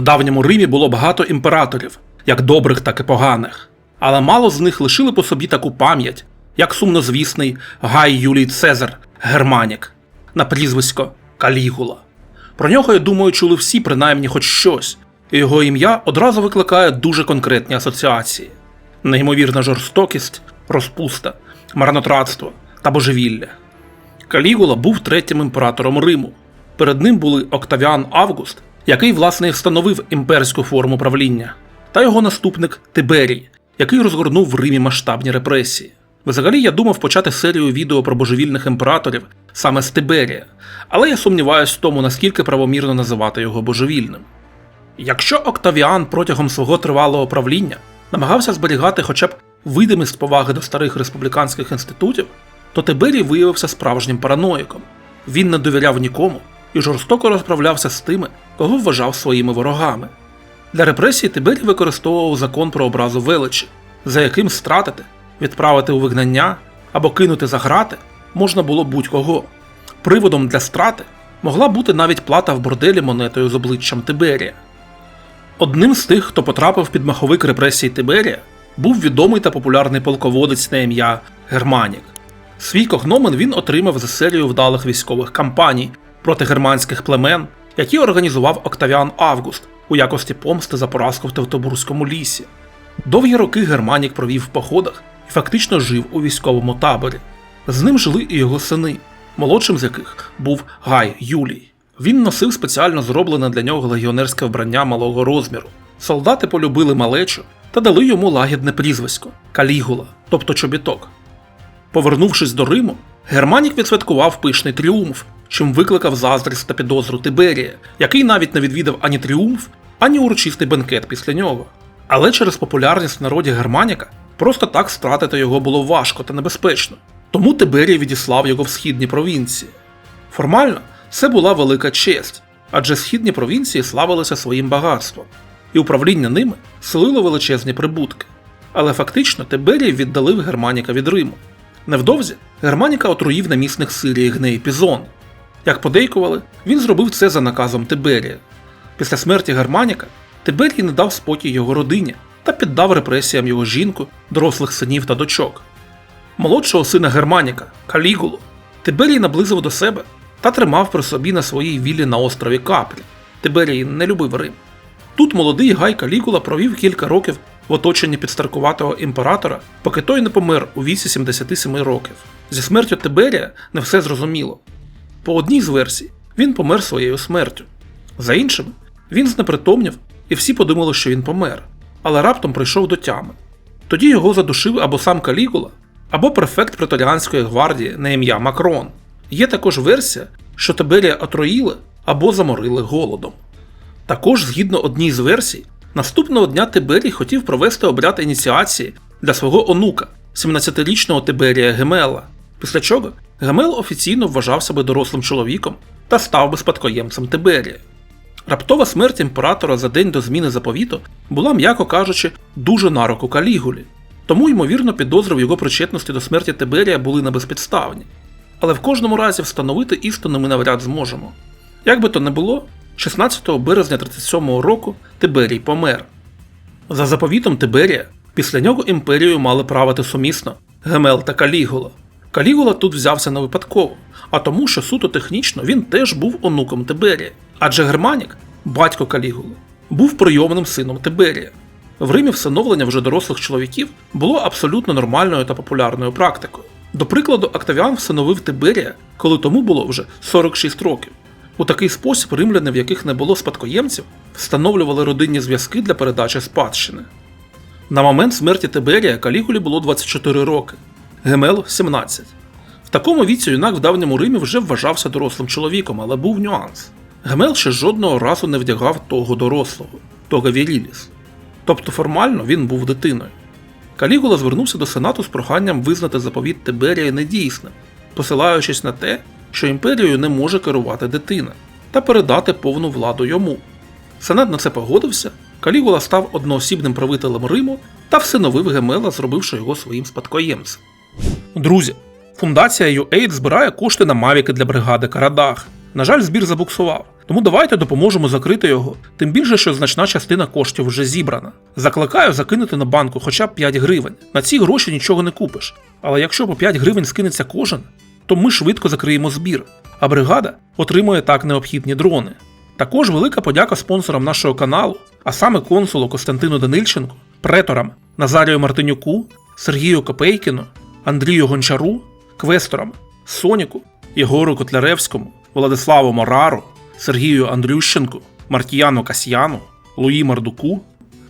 В давньому Римі було багато імператорів, як добрих, так і поганих, але мало з них лишили по собі таку пам'ять, як сумнозвісний Гай Юлій Цезар Германік на прізвисько Калігула. Про нього, я думаю, чули всі принаймні хоч щось, і його ім'я одразу викликає дуже конкретні асоціації: неймовірна жорстокість, розпуста, марнотратство та божевілля. Калігула був третім імператором Риму. Перед ним були Октавіан Август, який власне встановив імперську форму правління, та його наступник Тиберій, який розгорнув в Римі масштабні репресії. Взагалі я думав почати серію відео про божевільних імператорів саме з Тиберія, але я сумніваюсь в тому, наскільки правомірно називати його божевільним. Якщо Октавіан протягом свого тривалого правління намагався зберігати хоча б видимість поваги до старих республіканських інститутів, то Тиберій виявився справжнім параноїком. Він не довіряв нікому і жорстоко розправлявся з тими, кого вважав своїми ворогами. Для репресій Тиберій використовував закон про образу величі, за яким стратити, відправити у вигнання або кинути за грати можна було будь-кого. Приводом для страти могла бути навіть плата в борделі монетою з обличчям Тиберія. Одним з тих, хто потрапив під маховик репресій Тиберія, був відомий та популярний полководець на ім'я Германік. Свій когномен він отримав за серію вдалих військових кампаній проти германських племен, які організував Октавіан Август у якості помсти за поразку в Тевтобурському лісі. Довгі роки Германік провів в походах і фактично жив у військовому таборі. З ним жили і його сини, молодшим з яких був Гай Юлій. Він носив спеціально зроблене для нього легіонерське вбрання малого розміру. Солдати полюбили малечу та дали йому лагідне прізвисько Калігула, тобто чобіток. Повернувшись до Риму, Германік відсвяткував пишний тріумф, чим викликав заздрість та підозру Тиберія, який навіть не відвідав ані тріумф, ані урочистий бенкет після нього. Але через популярність в народі Германіка просто так стратити його було важко та небезпечно, тому Тиберій відіслав його в східні провінції. Формально це була велика честь, адже східні провінції славилися своїм багатством, і управління ними селило величезні прибутки. Але фактично Тиберій віддалив Германіка від Риму. Невдовзі Германіка отруїв намісник Сирії Гней Пізон. Як подейкували, він зробив це за наказом Тиберія. Після смерті Германіка Тиберій не дав спокій його родині та піддав репресіям його жінку, дорослих синів та дочок. Молодшого сина Германіка, Калігулу, Тиберій наблизив до себе та тримав при собі на своїй віллі на острові Капрі. Тиберій не любив Рим. Тут молодий Гай Калігула провів кілька років в оточенні підстаркуватого імператора, поки той не помер у віці 77 років. Зі смертю Тиберія не все зрозуміло. По одній з версій, він помер своєю смертю. За іншими, він знепритомнів, і всі подумали, що він помер, але раптом прийшов до тями. Тоді його задушив або сам Калігула, або префект преторіанської гвардії на ім'я Макрон. Є також версія, що Тиберія отруїли або заморили голодом. Також, згідно одній з версій, наступного дня Тиберій хотів провести обряд ініціації для свого онука, 17-річного Тиберія Гемела, після чого Гемел офіційно вважав себе дорослим чоловіком та став би спадкоємцем Тиберія. Раптова смерть імператора за день до зміни заповіту була, м'яко кажучи, дуже на руку Калігулі, тому, ймовірно, підозри в його причетності до смерті Тиберія були небезпідставні. Але в кожному разі встановити істину ми навряд зможемо. Як би то не було, 16 березня 37 року Тиберій помер. За заповітом Тиберія, після нього імперією мали правити сумісно Гемел та Калігула. Калігула тут взявся не випадково, а тому, що суто технічно він теж був онуком Тиберія. Адже Германік, батько Калігули, був прийомним сином Тиберія. В Римі всиновлення вже дорослих чоловіків було абсолютно нормальною та популярною практикою. До прикладу, Октавіан всиновив Тиберія, коли тому було вже 46 років. У такий спосіб римляни, в яких не було спадкоємців, встановлювали родинні зв'язки для передачі спадщини. На момент смерті Тиберія Калігулі було 24 роки, Гемел 17. В такому віці юнак в давньому Римі вже вважався дорослим чоловіком, але був нюанс. Гемел ще жодного разу не вдягав того дорослого, того Віріліс. Тобто формально він був дитиною. Калігула звернувся до Сенату з проханням визнати заповіт Тиберія недійсним, посилаючись на те, що імперією не може керувати дитина, та передати повну владу йому. Сенат на це погодився, Калігула став одноосібним правителем Риму та всиновив Гемела, зробивши його своїм спадкоємцем. Друзі, фундація UAID збирає кошти на мавіки для бригади Карадах. На жаль, збір забуксував, Тому давайте допоможемо закрити його, тим більше, що значна частина коштів вже зібрана. Закликаю закинути на банку хоча б 5 гривень. На ці гроші нічого не купиш. Але якщо по 5 гривень скинеться кожен, то ми швидко закриємо збір, а бригада отримує так необхідні дрони. Також велика подяка спонсорам нашого каналу, а саме консулу Костянтину Данильченку, преторам Назарію Мартинюку, Сергію Копейкіну, Андрію Гончару, квесторам Соніку, Єгору Котляревському, Владиславу Морару, Сергію Андрющенку, Мартіяну Касьяну, Луї Мардуку,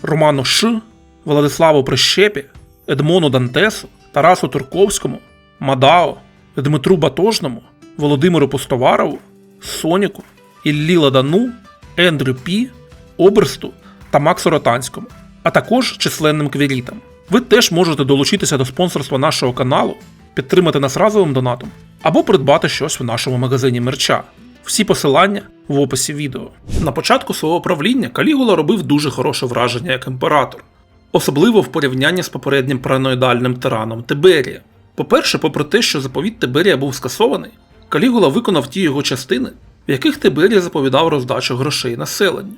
Роману Ш, Владиславу Прищепі, Едмону Дантесу, Тарасу Турковському, Мадао, Дмитру Батожному, Володимиру Пустоварову, Соніку, Іллі Ладану, Ендрю Пі, Оберсту та Максу Ротанському, а також численним квірітам. Ви теж можете долучитися до спонсорства нашого каналу, підтримати нас разовим донатом або придбати щось в нашому магазині мерча. Всі посилання в описі відео. На початку свого правління Калігула робив дуже хороше враження як імператор, особливо в порівнянні з попереднім параноїдальним тираном Тиберія. По-перше, попри те, що заповіт Тиберія був скасований, Калігула виконав ті його частини, в яких Тиберія заповідав роздачу грошей населенню.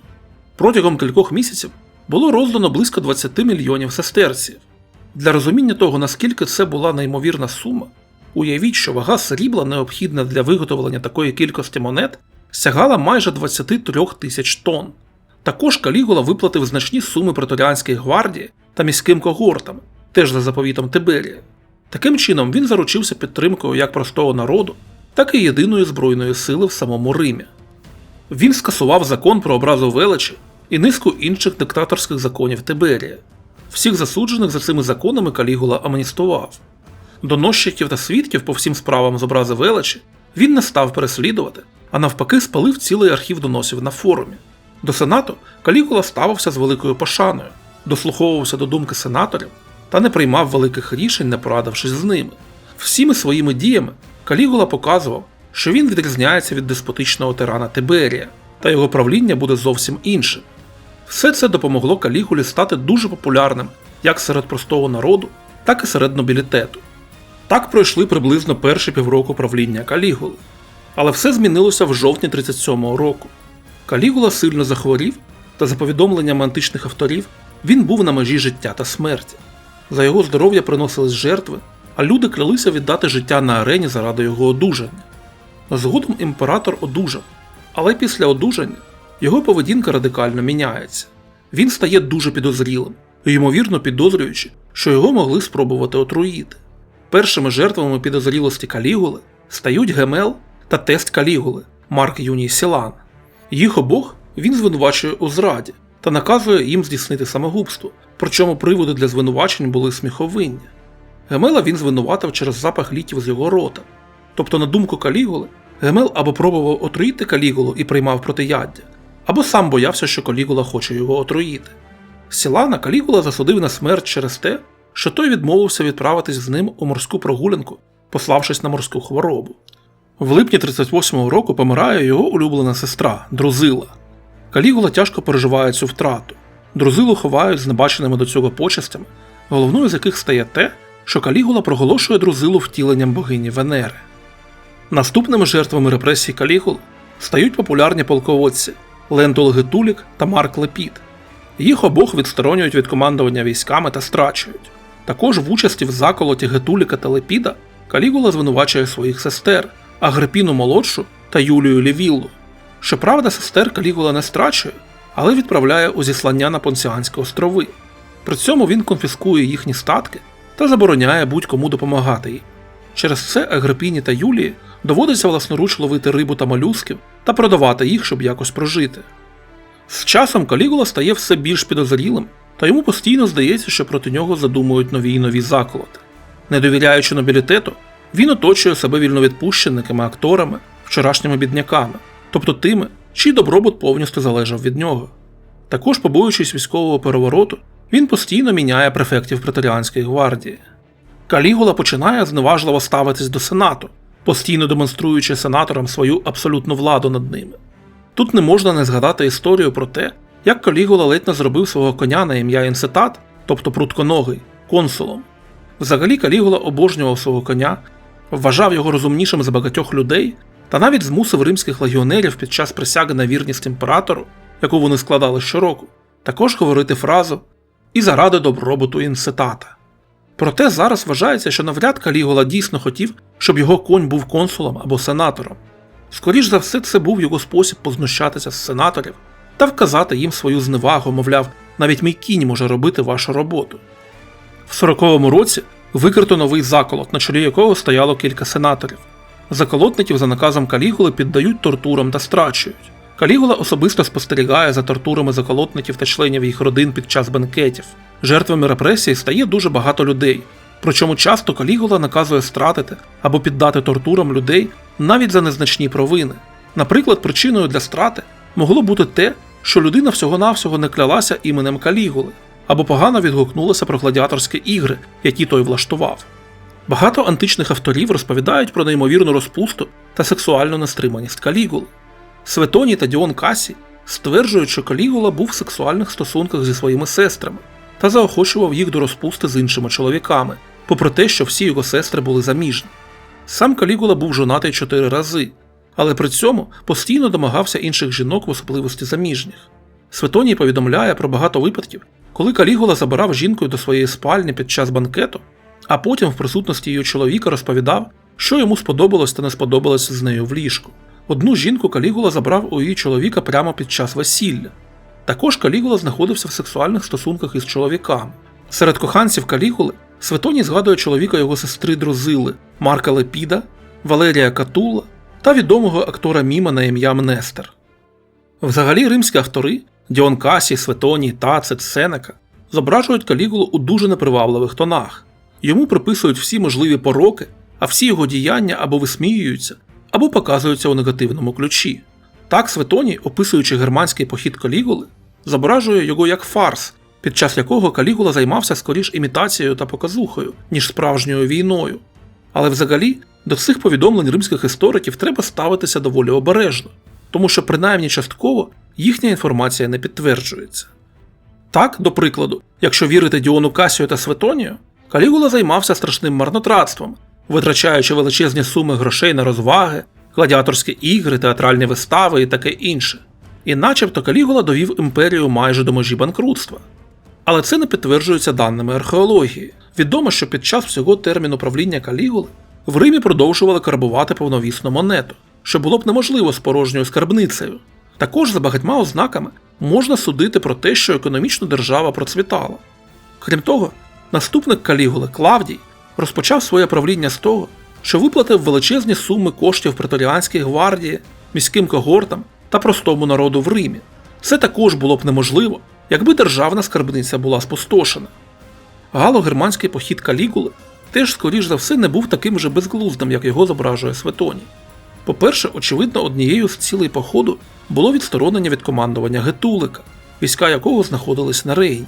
Протягом кількох місяців було роздано близько 20 мільйонів сестерців. Для розуміння того, наскільки це була неймовірна сума, уявіть, що вага срібла, необхідна для виготовлення такої кількості монет, сягала майже 23 тисяч тонн. Також Калігула виплатив значні суми преторіанській гвардії та міським когортам, теж за заповітом Тиберія. Таким чином він заручився підтримкою як простого народу, так і єдиної збройної сили в самому Римі. Він скасував закон про образу величі і низку інших диктаторських законів Тиберія. Всіх засуджених за цими законами Калігула амністував. Доносчиків та свідків по всім справам з образи величі він не став переслідувати, а навпаки спалив цілий архів доносів на форумі. До сенату Калігула ставився з великою пошаною, дослуховувався до думки сенаторів та не приймав великих рішень, не порадившись з ними. Всіми своїми діями Калігула показував, що він відрізняється від деспотичного тирана Тиберія, та його правління буде зовсім іншим. Все це допомогло Калігулі стати дуже популярним як серед простого народу, так і серед нобілітету. Так пройшли приблизно перші півроку правління Калігули. Але все змінилося в жовтні 37-го року. Калігула сильно захворів, та за повідомленнями античних авторів, він був на межі життя та смерті. За його здоров'я приносились жертви, а люди клялися віддати життя на арені заради його одужання. Згодом імператор одужав, але після одужання його поведінка радикально міняється. Він стає дуже підозрілим, ймовірно підозрюючи, що його могли спробувати отруїти. Першими жертвами підозрілості Калігули стають Гемел та тест Калігули Марк Юній Сілан. Їх обох він звинувачує у зраді та наказує їм здійснити самогубство, причому приводи для звинувачень були сміховиння. Гемела він звинуватив через запах літів з його рота. Тобто, на думку Калігули, Гемел або пробував отруїти Калігулу і приймав протияддя, або сам боявся, що Калігула хоче його отруїти. Сілана Калігула засудив на смерть через те, що той відмовився відправитись з ним у морську прогулянку, пославшись на морську хворобу. В липні 38-го року помирає його улюблена сестра Друзила. Калігула тяжко переживає цю втрату. Друзилу ховають з небаченими до цього почестями, головною з яких стає те, що Калігула проголошує друзилу втіленням богині Венери. Наступними жертвами репресій Калігули стають популярні полководці Лентул Гетулік та Марк Лепіт. Їх обох відсторонюють від командування військами та страчують. Також в участі в заколоті Гетуліка та Лепіда Калігула звинувачує своїх сестер Агрипіну молодшу та Юлію Лівіллу. Щоправда, сестер Калігула не страчує, але відправляє у зіслання на Понціанські острови. При цьому він конфіскує їхні статки та забороняє будь-кому допомагати їй. Через це Агрипіні та Юлії доводиться власноруч ловити рибу та молюсків та продавати їх, щоб якось прожити. З часом Калігула стає все більш підозрілим, та йому постійно здається, що проти нього задумують нові й нові заколоти. Не довіряючи нобілітету, він оточує себе вільновідпущениками, акторами, вчорашніми бідняками, тобто тими, чий добробут повністю залежав від нього. Також, побоюючись військового перевороту, він постійно міняє префектів преторіанської гвардії. Калігула починає зневажливо ставитись до сенату, постійно демонструючи сенаторам свою абсолютну владу над ними. Тут не можна не згадати історію про те, як Калігула ледь не зробив свого коня на ім'я Інсетат, тобто прутконогий, консулом. Взагалі Калігула обожнював свого коня, вважав його розумнішим за багатьох людей та навіть змусив римських легіонерів під час присяги на вірність імператору, яку вони складали щороку, також говорити фразу і заради добробуту інцитата. Проте зараз вважається, що навряд Калігула дійсно хотів, щоб його конь був консулом або сенатором. Скоріш за все, це був його спосіб познущатися з сенаторів та вказати їм свою зневагу, мовляв, навіть мій кінь може робити вашу роботу. В 40-му році викрито новий заколот, на чолі якого стояло кілька сенаторів. Заколотників за наказом Калігули піддають тортурам та страчують. Калігула особисто спостерігає за тортурами заколотників та членів їх родин під час бенкетів. Жертвами репресій стає дуже багато людей. Причому часто Калігула наказує стратити або піддати тортурам людей навіть за незначні провини. Наприклад, причиною для страти могло бути те, що людина всього-навсього не клялася іменем Калігули, або погано відгукнулася про гладіаторські ігри, які той влаштував. Багато античних авторів розповідають про неймовірну розпусту та сексуальну нестриманість Калігули. Светоній та Діон Касі стверджують, що Калігула був в сексуальних стосунках зі своїми сестрами та заохочував їх до розпусти з іншими чоловіками, попри те, що всі його сестри були заміжні. Сам Калігула був жонатий чотири рази, але при цьому постійно домагався інших жінок в особливості заміжніх. Светоній повідомляє про багато випадків, коли Калігула забирав жінкою до своєї спальні під час банкету, а потім в присутності її чоловіка розповідав, що йому сподобалось та не сподобалось з нею в ліжку. Одну жінку Калігула забрав у її чоловіка прямо під час весілля. Також Калігула знаходився в сексуальних стосунках із чоловіками. Серед коханців Калігули Светоній згадує чоловіка його сестри Друзили Марка Лепіда, Валерія Катула та відомого актора Міма на ім'я Мнестер. Взагалі римські автори Діон Касій, Светоній, Тацит, Сенека зображують Калігулу у дуже непривабливих тонах. Йому приписують всі можливі пороки, а всі його діяння або висміюються, або показуються у негативному ключі. Так Светоній, описуючи германський похід Калігули, зображує його як фарс, під час якого Калігула займався скоріш імітацією та показухою, ніж справжньою війною. Але взагалі до цих повідомлень римських істориків треба ставитися доволі обережно, тому що принаймні частково їхня інформація не підтверджується. Так, до прикладу, якщо вірити Діону Касію та Светонію, Калігула займався страшним марнотратством, витрачаючи величезні суми грошей на розваги, гладіаторські ігри, театральні вистави і таке інше. І начебто Калігула довів імперію майже до межі банкрутства. Але це не підтверджується даними археології. Відомо, що під час всього терміну правління Калігули в Римі продовжували карбувати повновісну монету, що було б неможливо з порожньою скарбницею. Також за багатьма ознаками можна судити про те, що економічно держава процвітала. Крім того, наступник Калігули Клавдій розпочав своє правління з того, що виплатив величезні суми коштів преторіанській гвардії, міським когортам та простому народу в Римі. Це також було б неможливо, якби державна скарбниця була спустошена. Гало-германський похід Калігули теж, скоріш за все, не був таким же безглуздим, як його зображує Светоній. По-перше, очевидно, однією з цілей походу було відсторонення від командування Гетулика, війська якого знаходились на Рейні.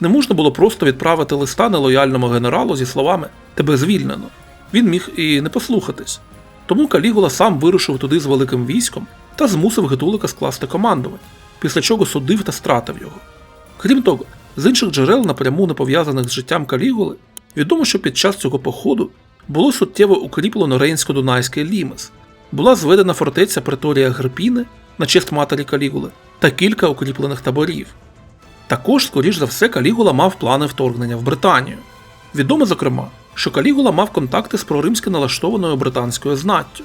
Не можна було просто відправити листа нелояльному генералу зі словами Тебе звільнено. Він міг і не послухатись. Тому Калігула сам вирушив туди з великим військом та змусив Гетулика скласти командування, після чого судив та стратив його. Крім того, з інших джерел, напряму не пов'язаних з життям Калігули, відомо, що під час цього походу було суттєво укріплено Рейнсько-Дунайський лімес, була зведена фортеця Преторія Герпіни на честь матері Калігули та кілька укріплених таборів. Також, скоріш за все, Калігула мав плани вторгнення в Британію. Відомо, зокрема, що Калігула мав контакти з проримськи налаштованою британською знаттю.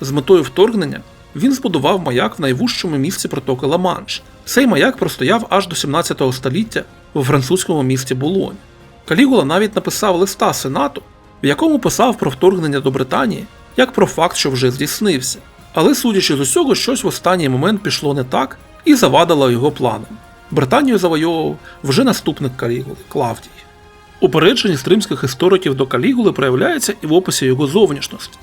З метою вторгнення він збудував маяк в найвужчому місці протоки Ла-Манш. Цей маяк простояв аж до 17 століття в французькому місті Булонь. Калігула навіть написав листа Сенату, в якому писав про вторгнення до Британії як про факт, що вже здійснився. Але, судячи з усього, щось в останній момент пішло не так і завадило його планам. Британію завойовував вже наступник Калігули Клавдій. Упередженість римських істориків до Калігули проявляється і в описі його зовнішності.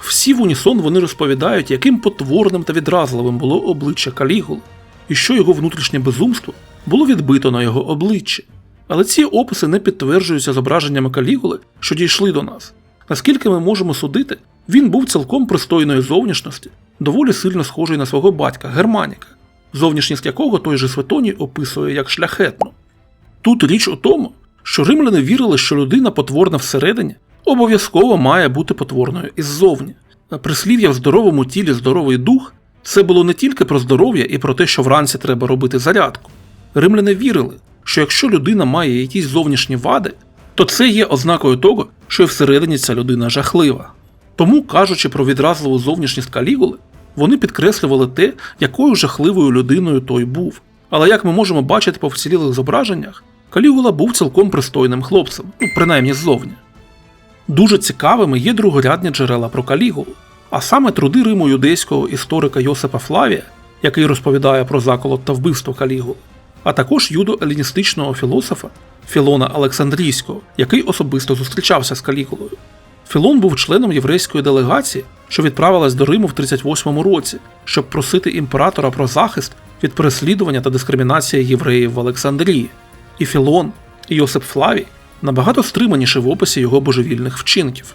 Всі в унісон вони розповідають, яким потворним та відразливим було обличчя Калігули, і що його внутрішнє безумство було відбито на його обличчі. Але ці описи не підтверджуються зображеннями Калігули, що дійшли до нас. Наскільки ми можемо судити, він був цілком пристойної зовнішності, доволі сильно схожий на свого батька Германіка, зовнішність якого той же Светоній описує як шляхетну. Тут річ у тому, що римляни вірили, що людина потворна всередині обов'язково має бути потворною іззовні. Прислів'я в здоровому тілі здоровий дух це було не тільки про здоров'я і про те, що вранці треба робити зарядку. Римляни вірили, що якщо людина має якісь зовнішні вади, то це є ознакою того, що і всередині ця людина жахлива. Тому, кажучи про відразливу зовнішність калігули, вони підкреслювали те, якою жахливою людиною той був. Але як ми можемо бачити по вцілілих зображеннях, Калігула був цілком пристойним хлопцем, ну принаймні ззовні. Дуже цікавими є другорядні джерела про Калігулу, а саме труди Риму юдейського історика Йосипа Флавія, який розповідає про заколот та вбивство Калігули, а також юдо-еліністичного філософа Філона Олександрійського, який особисто зустрічався з Калігулою. Філон був членом єврейської делегації, що відправилась до Риму в 38-му році, щоб просити імператора про захист від переслідування та дискримінації євреїв в Олександрії. І Філон, і Йосип Флавій набагато стриманіші в описі його божевільних вчинків.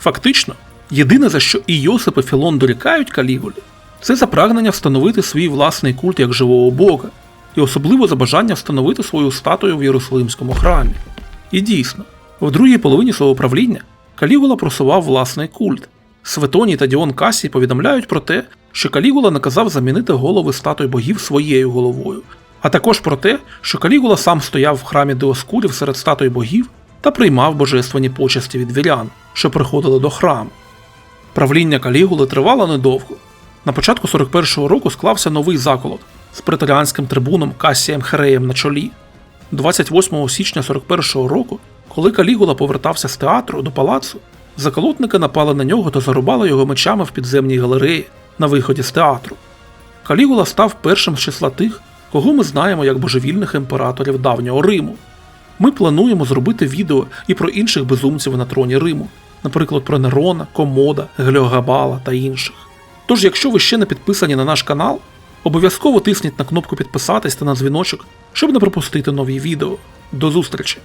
Фактично, єдине за що і Йосип і Філон дорікають Калігулі, це за прагнення встановити свій власний культ як живого Бога, і особливо за бажання встановити свою статую в Єрусалимському храмі. І дійсно, в другій половині свого правління Калігула просував власний культ. Светоній та Діон Касій повідомляють про те, що Калігула наказав замінити голови статуй богів своєю головою, а також про те, що Калігула сам стояв в храмі Диоскурів серед статуй богів та приймав божественні почесті від вірян, що приходили до храму. Правління Калігули тривало недовго. На початку 41-го року склався новий заколот з преторіанським трибуном Касієм Хереєм на чолі. 28 січня 41-го року, коли Калігула повертався з театру до палацу, заколотники напали на нього та зарубали його мечами в підземній галереї на виході з театру. Калігула став першим з числа тих, кого ми знаємо як божевільних імператорів давнього Риму. Ми плануємо зробити відео і про інших безумців на троні Риму, наприклад, про Нерона, Комода, Геліогабала та інших. Тож, якщо ви ще не підписані на наш канал, обов'язково тисніть на кнопку підписатись та на дзвіночок, щоб не пропустити нові відео. До зустрічі!